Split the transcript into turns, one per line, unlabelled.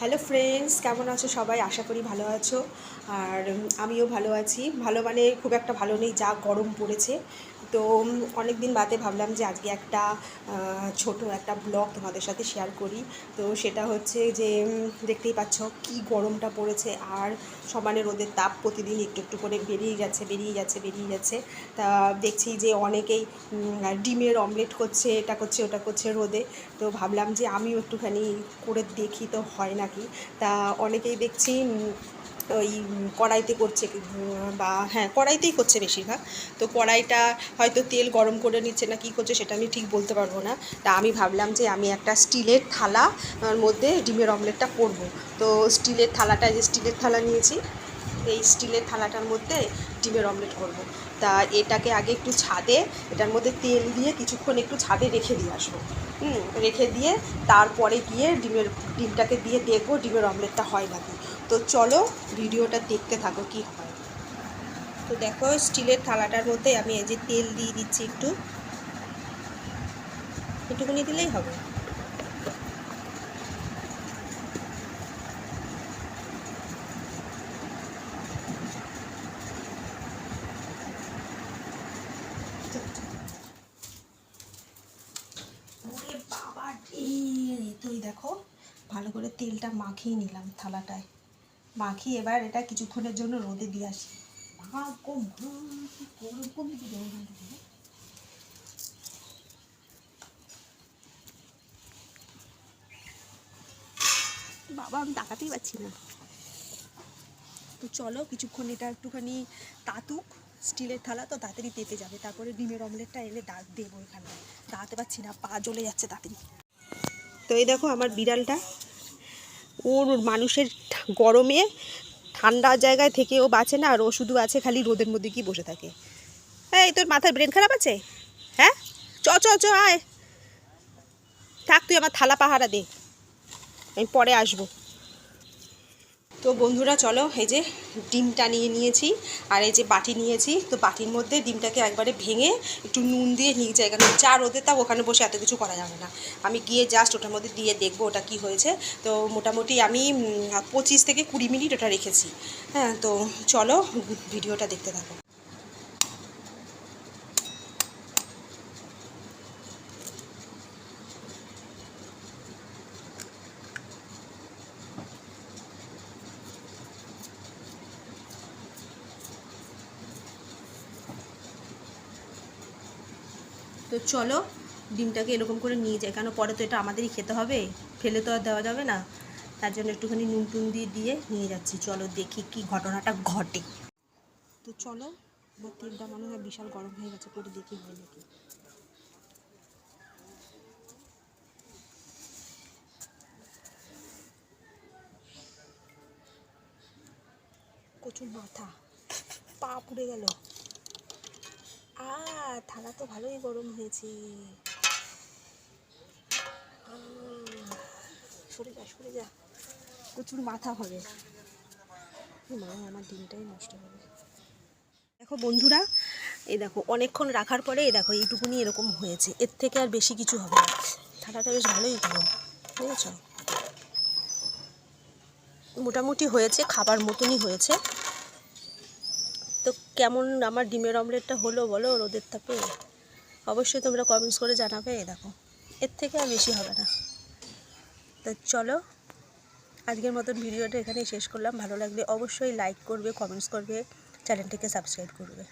Hello friends কেমন আছো সবাই? আশা করি ভালো আছো। আর আমিও ভালো আছি। ভালো মানে খুব একটা ভালো নেই, যা গরম পড়েছে। তো অনেক দিন বাদে ভাবলাম যে আজকে একটা ছোট একটা ব্লগ তোমাদের সাথে শেয়ার করি। তো সেটা হচ্ছে যে দেখতেই পাচ্ছ কি গরমটা পড়েছে আর সমানে রোদের তাপ প্রতিদিন একটু একটু করে বেরিয়ে যাচ্ছে বেরিয়ে যাচ্ছে বেরিয়ে যাচ্ছে। তা দেখছি যে অনেকেই ডিমের অমলেট করছে, এটা করছে, ওটা করছে রোদে। তো ভাবলাম যে আমিও একটুখানি করে দেখি তো হয় নাকি। তা অনেকেই দেখছি ওই কড়াইতে করছে, বা হ্যাঁ কড়াইতেই করছে বেশিরভাগ। তো কড়াইটা হয়তো তেল গরম করে নিচ্ছে না, কী করছে সেটা আমি ঠিক বলতে পারব না। তা আমি ভাবলাম যে আমি একটা স্টিলের থালা মধ্যে ডিমের অমলেটটা করব। তো স্টিলের থালাটা যে স্টিলের থালা নিয়েছি, এই স্টিলের থালাটার মধ্যে ডিমের অমলেট করব। তা এটাকে আগে একটু ছাদে, এটার মধ্যে তেল দিয়ে কিছুক্ষণ একটু ছাদে রেখে দিয়ে আসব। রেখে দিয়ে তারপরে গিয়ে ডিমের, ডিমটাকে দিয়ে দেখব ডিমের অমলেটটা হয় নাকি। তো চলো ভিডিওটা দেখতে থাকো কি হয়। তো দেখো, স্টিলের থালাটার মধ্যে আমি এই যে তেল দিয়ে দিচ্ছি একটু। একটুখানি দিলেই হবে। বাবা তুই দেখো, ভালো করে তেলটা মাখিয়ে নিলাম থালাটায়। মাখিয়ে এবার এটা কিছুক্ষণের জন্য রোদে দিয়ে আসি? বাবা, আমি তাকাতেই পাচ্ছি না। তো চলো, কিছুক্ষণ এটা একটুখানি তাতুক, স্টিলের থালা, তো তাড়াতাড়ি পেতে যাবে। তারপরে ডিমের অমলেটটা এলে দাগ দেবো এখানে। দাঁড়াতে পারছি না, পা জ্বলে যাচ্ছে তাড়াতাড়ি। তো এই দেখো আমার বিড়ালটা। ওর মানুষের গরমে ঠান্ডা জায়গায় থেকে ও বাঁচে না, আর ও শুধু আছে খালি রোদের মধ্যে কি বসে থাকে। এই, তোর মাথার ব্রেন খারাপ আছে? হ্যাঁ? চ চ চ, আয়। থাক, তুই আমার থালা পাহারা দে। আমি পরে আসব। তো বন্ধুরা, চলো এই যে ডিমটা নিয়ে নিয়েছি আর এই যে বাটি নিয়েছি। তো বাটির মধ্যে ডিমটাকে একবারে ভেঙে একটু নুন দিয়ে নিয়ে যাই কারণ যা রোদে তা ওখানে বসে এত কিছু করা যাবে না। আমি গিয়ে জাস্ট ওটার মধ্যে দিয়ে দেখব ওটা কি হয়েছে। তো মোটামুটি আমি পঁচিশ থেকে কুড়ি মিনিট ওটা রেখেছি। হ্যাঁ তো চলো ভিডিওটা দেখতে থাকো। তো চলো ডিমটাকে এরকম করে নিয়ে যাই। কেন পরে তো এটা আমাদেরই খেতে হবে? ফেলে তো আর দেওয়া যাবে না। তার জন্য একটুখানি নুন টুন দিয়ে দিয়ে নিয়ে যাচ্ছি। চলো দেখি কি ঘটনাটা ঘটে। তো চলো এবার তেলটা মনে হয় বিশাল গরম হয়ে গেছে করে দেখি হয় নাকি। কচুর মাথা, পা পুড়ে গেল। আ থালা তো ভালোই গরম হয়েছে। সরে যা সরে যা। প্রচুর মাথা হবে মা, আমার ডিমটাই নষ্ট হবে। দেখো বন্ধুরা, এই দেখো, অনেকক্ষণ রাখার পরে এই দেখো, এইটুকুনি এরকম হয়েছে। এর থেকে আর বেশি কিছু হবে না। থালাটা বেশ ভালোই গরম, বুঝেছ? মোটামুটি হয়েছে, খাবার মতনই হয়েছে। কেমন আমার ডিমের অমলেটটা হলো বলো রোদের তাপে? অবশ্যই তোমরা কমেন্টস করে জানাবে দেখো। এর থেকে আর বেশি হবে না। তো চলো, আজকের মতন ভিডিওটা এখানেই শেষ করলাম। ভালো লাগলে অবশ্যই লাইক করবে কমেন্টস করবে চ্যানেলটিকে সাবস্ক্রাইব করবে।